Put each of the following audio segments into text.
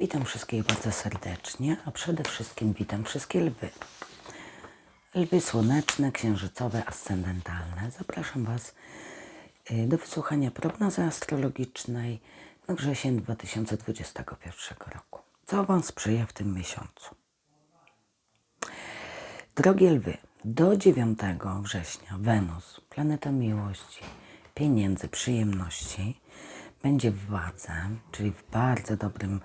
Witam wszystkich bardzo serdecznie, a przede wszystkim witam wszystkie lwy. Lwy słoneczne, księżycowe, ascendentalne. Zapraszam Was y, do wysłuchania prognozy astrologicznej na wrzesień 2021 roku. Co Wam sprzyja w tym miesiącu? Drogie lwy, do 9 września Wenus, planeta miłości, pieniędzy, przyjemności, będzie w wadze, czyli w bardzo dobrym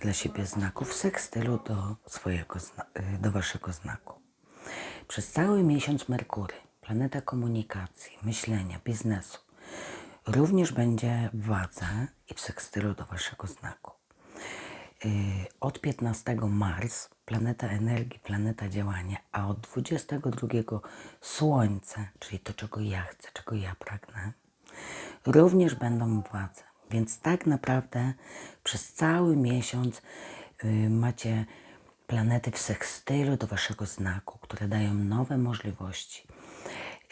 dla siebie znaku, w sekstylu do, swojego, y, do waszego znaku. Przez cały miesiąc Merkury, planeta komunikacji, myślenia, biznesu, również będzie w wadze i w sekstylu do waszego znaku. Yy, Od 15 Mars, planeta energii, planeta działania, a od 22 Słońce, czyli to, czego ja chcę, czego ja pragnę, również będą w wadze. Więc tak naprawdę przez cały miesiąc yy, macie planety w sekstylu do waszego znaku, które dają nowe możliwości,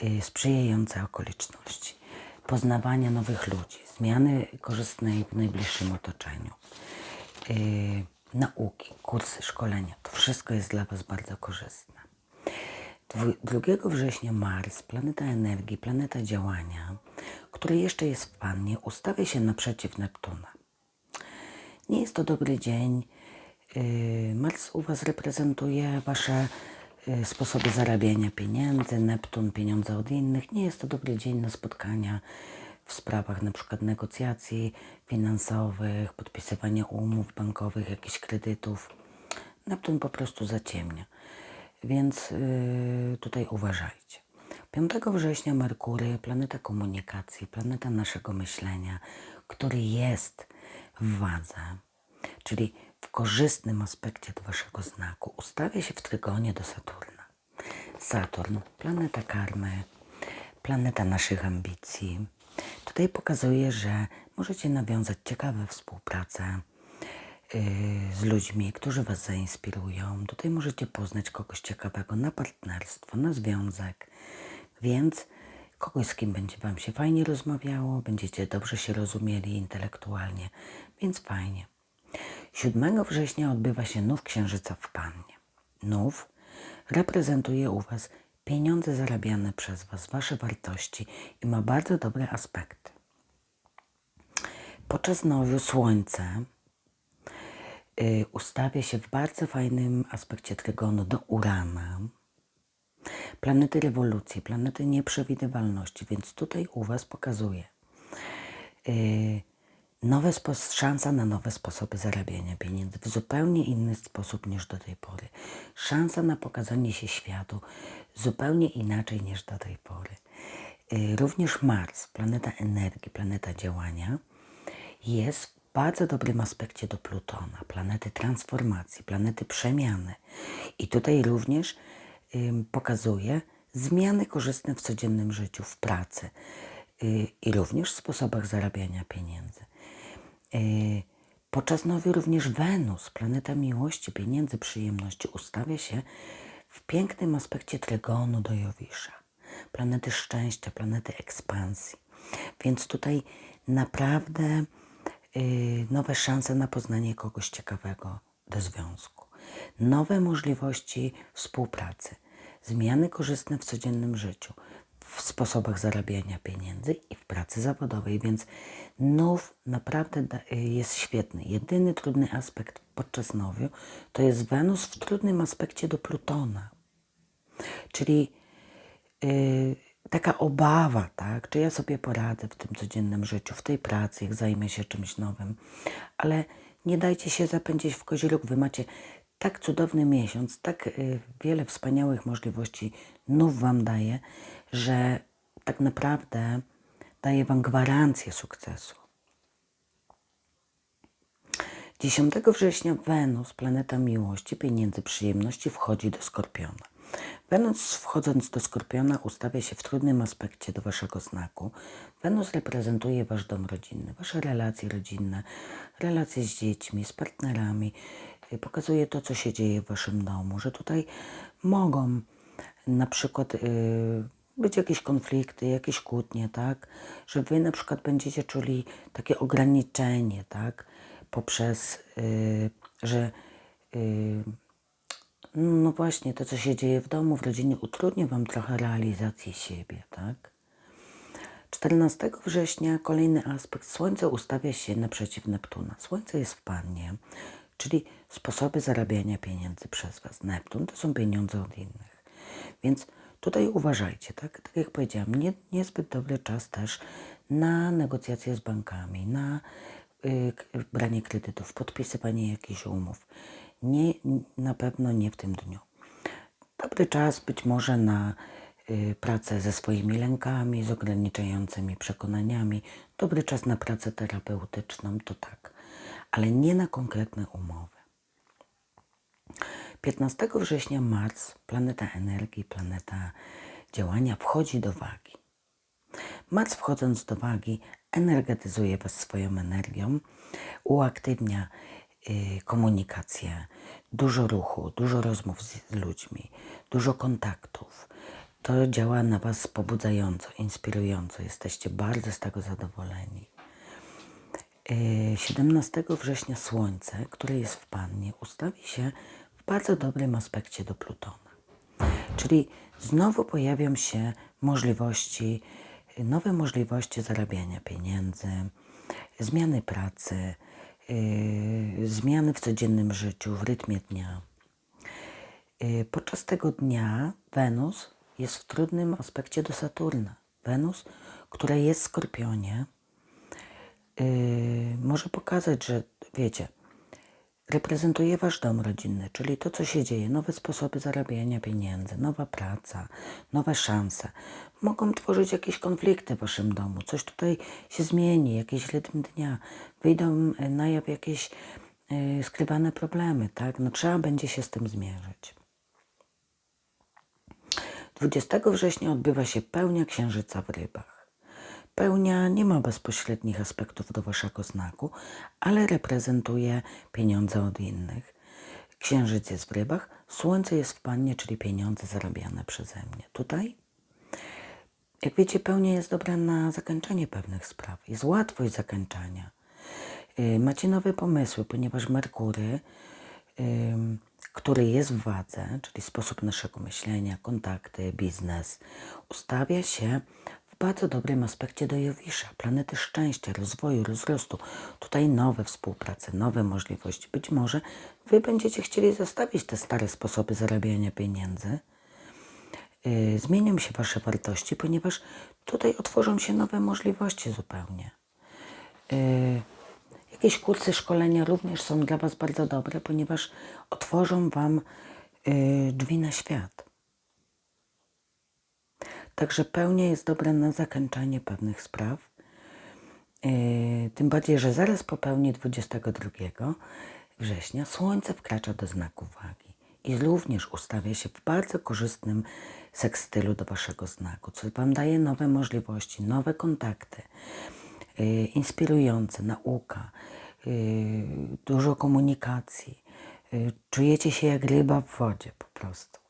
yy, sprzyjające okoliczności, poznawania nowych ludzi, zmiany korzystnej w najbliższym otoczeniu yy, nauki, kursy, szkolenia. To wszystko jest dla Was bardzo korzystne. Dwu- 2 września Mars, planeta energii, planeta działania, który jeszcze jest w Pannie, ustawia się naprzeciw Neptuna. Nie jest to dobry dzień. Yy, Mars u Was reprezentuje Wasze yy, sposoby zarabiania pieniędzy, Neptun pieniądze od innych. Nie jest to dobry dzień na spotkania w sprawach przykład negocjacji finansowych, podpisywania umów bankowych, jakichś kredytów. Neptun po prostu zaciemnia. Więc yy, tutaj uważajcie. 5 września Merkury, planeta komunikacji, planeta naszego myślenia, który jest w wadze, czyli w korzystnym aspekcie do waszego znaku, ustawia się w trygonie do Saturna. Saturn, planeta karmy, planeta naszych ambicji. Tutaj pokazuje, że możecie nawiązać ciekawe współpracę z ludźmi, którzy Was zainspirują. Tutaj możecie poznać kogoś ciekawego na partnerstwo, na związek, więc kogoś, z kim będzie Wam się fajnie rozmawiało, będziecie dobrze się rozumieli intelektualnie, więc fajnie. 7 września odbywa się nów księżyca w Pannie. Nów reprezentuje u Was pieniądze zarabiane przez Was, Wasze wartości i ma bardzo dobre aspekty. Podczas nowiu Słońce y, ustawia się w bardzo fajnym aspekcie trygonu do Urana, planety rewolucji, planety nieprzewidywalności, więc tutaj u Was pokazuje y, nowe szansa na nowe sposoby zarabiania pieniędzy w zupełnie inny sposób niż do tej pory. Szansa na pokazanie się światu zupełnie inaczej niż do tej pory. Y, Również Mars, planeta energii, planeta działania, jest bardzo dobrym aspekcie do Plutona, planety transformacji, planety przemiany. I tutaj również pokazuje zmiany korzystne w codziennym życiu, w pracy y, i również w sposobach zarabiania pieniędzy. Y, Podczas nowi również Wenus, planeta miłości, pieniędzy, przyjemności, ustawia się w pięknym aspekcie trygonu do Jowisza. Planety szczęścia, planety ekspansji. Więc tutaj naprawdę nowe szanse na poznanie kogoś ciekawego do związku. Nowe możliwości współpracy, zmiany korzystne w codziennym życiu, w sposobach zarabiania pieniędzy i w pracy zawodowej, więc nów naprawdę y, jest świetny. Jedyny trudny aspekt podczas nowiu to jest Wenus w trudnym aspekcie do Plutona. Czyli y, taka obawa, tak, czy ja sobie poradzę w tym codziennym życiu, w tej pracy, jak zajmę się czymś nowym. Ale nie dajcie się zapędzić w kozieluk. Wy macie tak cudowny miesiąc, tak y, wiele wspaniałych możliwości nów Wam daje, że tak naprawdę daje Wam gwarancję sukcesu. 10 września Wenus, planeta miłości, pieniędzy, przyjemności, wchodzi do Skorpiona. Wenus wchodząc do Skorpiona ustawia się w trudnym aspekcie do Waszego znaku. Wenus reprezentuje Wasz dom rodzinny, Wasze relacje rodzinne, relacje z dziećmi, z partnerami. Y, Pokazuje to, co się dzieje w Waszym domu, że tutaj mogą na przykład y, być jakieś konflikty, jakieś kłótnie, tak? Że wy na przykład będziecie czuli takie ograniczenie, tak? Poprzez y, że y, no właśnie to, co się dzieje w domu, w rodzinie, utrudnia Wam trochę realizację siebie, tak? 14 września kolejny aspekt. Słońce ustawia się naprzeciw Neptuna. Słońce jest w Pannie, czyli sposoby zarabiania pieniędzy przez Was. Neptun to są pieniądze od innych. Więc tutaj uważajcie, tak? Tak jak powiedziałam, nie, niezbyt dobry czas też na negocjacje z bankami, na y, branie kredytów, podpisywanie jakichś umów. Nie, na pewno nie w tym dniu. Dobry czas być może na y, pracę ze swoimi lękami, z ograniczającymi przekonaniami. Dobry czas na pracę terapeutyczną, to tak, ale nie na konkretne umowy. 15 września Mars, planeta energii, planeta działania, wchodzi do wagi. Mars wchodząc do wagi energetyzuje Was swoją energią, uaktywnia komunikację, dużo ruchu, dużo rozmów z, ludźmi, dużo kontaktów. To działa na Was pobudzająco, inspirująco. Jesteście bardzo z tego zadowoleni. Y, 17 września Słońce, które jest w Pannie, ustawi się w bardzo dobrym aspekcie do Plutona. Czyli znowu pojawią się możliwości, nowe możliwości zarabiania pieniędzy, zmiany pracy, zmiany w codziennym życiu, w rytmie dnia. Yy, Podczas tego dnia Wenus jest w trudnym aspekcie do Saturna. Wenus, która jest w Skorpionie, yy, może pokazać, że wiecie, reprezentuje wasz dom rodzinny, czyli to, co się dzieje, nowe sposoby zarabiania pieniędzy, nowa praca, nowe szanse. Mogą tworzyć jakieś konflikty w waszym domu, coś tutaj się zmieni, jakiś rytm dnia, wyjdą e, na jaw jakieś y, skrywane problemy, tak? No trzeba będzie się z tym zmierzyć. 20 września odbywa się pełnia księżyca w rybach. Pełnia nie ma bezpośrednich aspektów do waszego znaku, ale reprezentuje pieniądze od innych. Księżyc jest w rybach, słońce jest w pannie, czyli pieniądze zarabiane przeze mnie. Tutaj, jak wiecie, pełnia jest dobra na zakończenie pewnych spraw. Jest łatwość zakończania. Yy, Macie nowe pomysły, ponieważ Merkury który jest w wadze, czyli sposób naszego myślenia, kontakty, biznes, ustawia się bardzo dobrym aspekcie do Jowisza, planety szczęścia, rozwoju, rozrostu. Tutaj nowe współprace, nowe możliwości. Być może Wy będziecie chcieli zostawić te stare sposoby zarabiania pieniędzy. Yy, zmienią się Wasze wartości, ponieważ tutaj otworzą się nowe możliwości zupełnie. Yy, Jakieś kursy szkolenia również są dla Was bardzo dobre, ponieważ otworzą Wam y, drzwi na świat. Także pełnia jest dobra na zakończenie pewnych spraw. Y, tym bardziej, że zaraz po pełni 22 września Słońce wkracza do znaku wagi i również ustawia się w bardzo korzystnym sekstylu do Waszego znaku, co Wam daje nowe możliwości, nowe kontakty y, inspirujące, nauka, y, dużo komunikacji. Czujecie się jak ryba w wodzie po prostu.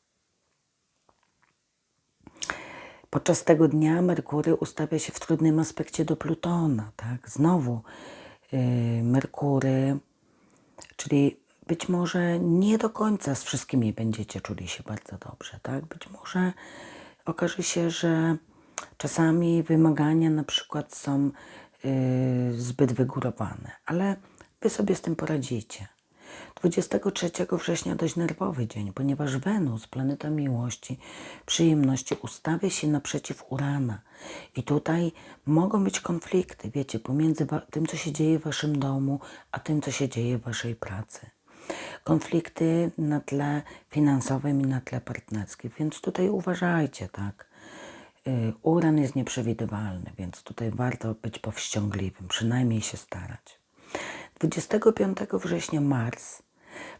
Podczas tego dnia Merkury ustawia się w trudnym aspekcie do Plutona, tak? Znowu y, Merkury, czyli być może nie do końca z wszystkimi będziecie czuli się bardzo dobrze, tak? Być może okaże się, że czasami wymagania na przykład są y, zbyt wygórowane, ale wy sobie z tym poradzicie. 23 września dość nerwowy dzień, ponieważ Wenus, planeta miłości, przyjemności, ustawia się naprzeciw Urana. I tutaj mogą być konflikty, wiecie, pomiędzy tym, co się dzieje w waszym domu, a tym, co się dzieje w waszej pracy. Konflikty na tle finansowym i na tle partnerskim, więc tutaj uważajcie, tak. Y, Uran jest nieprzewidywalny, więc tutaj warto być powściągliwym, przynajmniej się starać. 25 września Mars,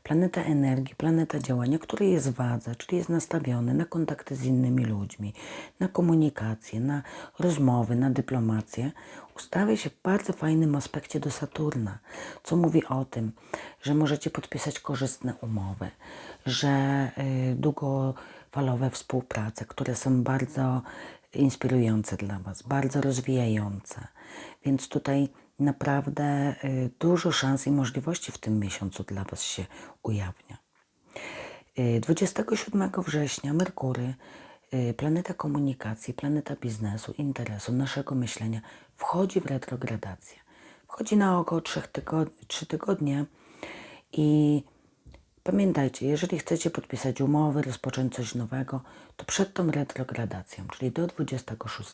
planeta energii, planeta działania, który jest w wadze, czyli jest nastawiony na kontakty z innymi ludźmi, na komunikację, na rozmowy, na dyplomację, ustawia się w bardzo fajnym aspekcie do Saturna, co mówi o tym, że możecie podpisać korzystne umowy, że y, długofalowe współprace, które są bardzo inspirujące dla Was, bardzo rozwijające. Więc tutaj naprawdę y, dużo szans i możliwości w tym miesiącu dla Was się ujawnia. Y, 27 września Merkury, y, planeta komunikacji, planeta biznesu, interesu, naszego myślenia, wchodzi w retrogradację. Wchodzi na około 3 tygodnie, 3 tygodnie i pamiętajcie, jeżeli chcecie podpisać umowy, rozpocząć coś nowego, to przed tą retrogradacją, czyli do 26.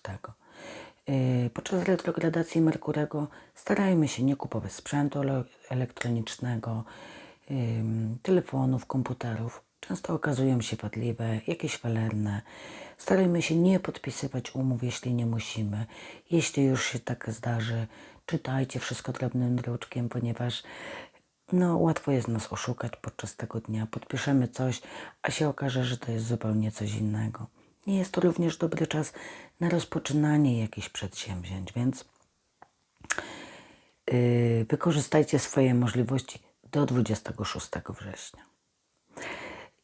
Yy, Podczas retrogradacji Merkurego starajmy się nie kupować sprzętu ele- elektronicznego, telefonów, komputerów. Często okazują się wadliwe, jakieś falerne. Starajmy się nie podpisywać umów, jeśli nie musimy. Jeśli już się tak zdarzy, czytajcie wszystko drobnym druczkiem, ponieważ no, łatwo jest nas oszukać podczas tego dnia. Podpiszemy coś, a się okaże, że to jest zupełnie coś innego. Nie jest to również dobry czas na rozpoczynanie jakichś przedsięwzięć, więc yy, wykorzystajcie swoje możliwości do 26 września.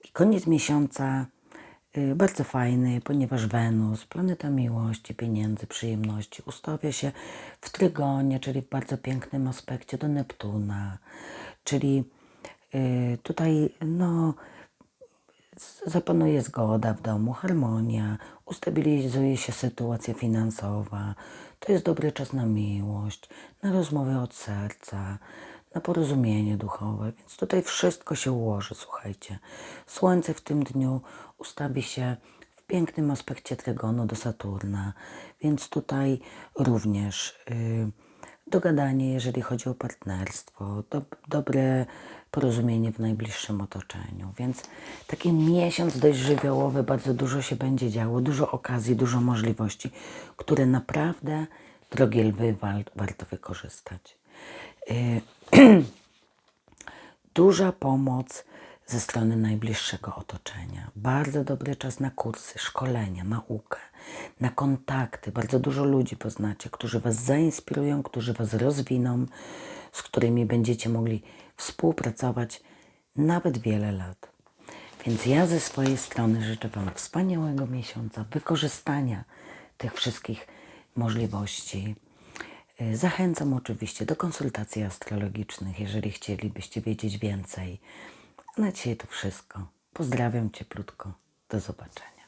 I koniec miesiąca y, bardzo fajny, ponieważ Wenus, planeta miłości, pieniędzy, przyjemności, ustawia się w trygonie, czyli w bardzo pięknym aspekcie do Neptuna. Czyli y, tutaj no, zapanuje zgoda w domu, harmonia, ustabilizuje się sytuacja finansowa. To jest dobry czas na miłość, na rozmowy od serca, na porozumienie duchowe, więc tutaj wszystko się ułoży, słuchajcie. Słońce w tym dniu ustawi się w pięknym aspekcie trygonu do Saturna, więc tutaj również y, dogadanie, jeżeli chodzi o partnerstwo, do, dobre porozumienie w najbliższym otoczeniu. Więc taki miesiąc dość żywiołowy, bardzo dużo się będzie działo, dużo okazji, dużo możliwości, które naprawdę, drogie lwy, warto wykorzystać. Y, duża pomoc ze strony najbliższego otoczenia. Bardzo dobry czas na kursy, szkolenia, naukę, na kontakty. Bardzo dużo ludzi poznacie, którzy Was zainspirują, którzy Was rozwiną, z którymi będziecie mogli współpracować nawet wiele lat. Więc ja ze swojej strony życzę Wam wspaniałego miesiąca, wykorzystania tych wszystkich możliwości. Y, Zachęcam oczywiście do konsultacji astrologicznych, jeżeli chcielibyście wiedzieć więcej. Na dzisiaj to wszystko. Pozdrawiam cieplutko. Do zobaczenia.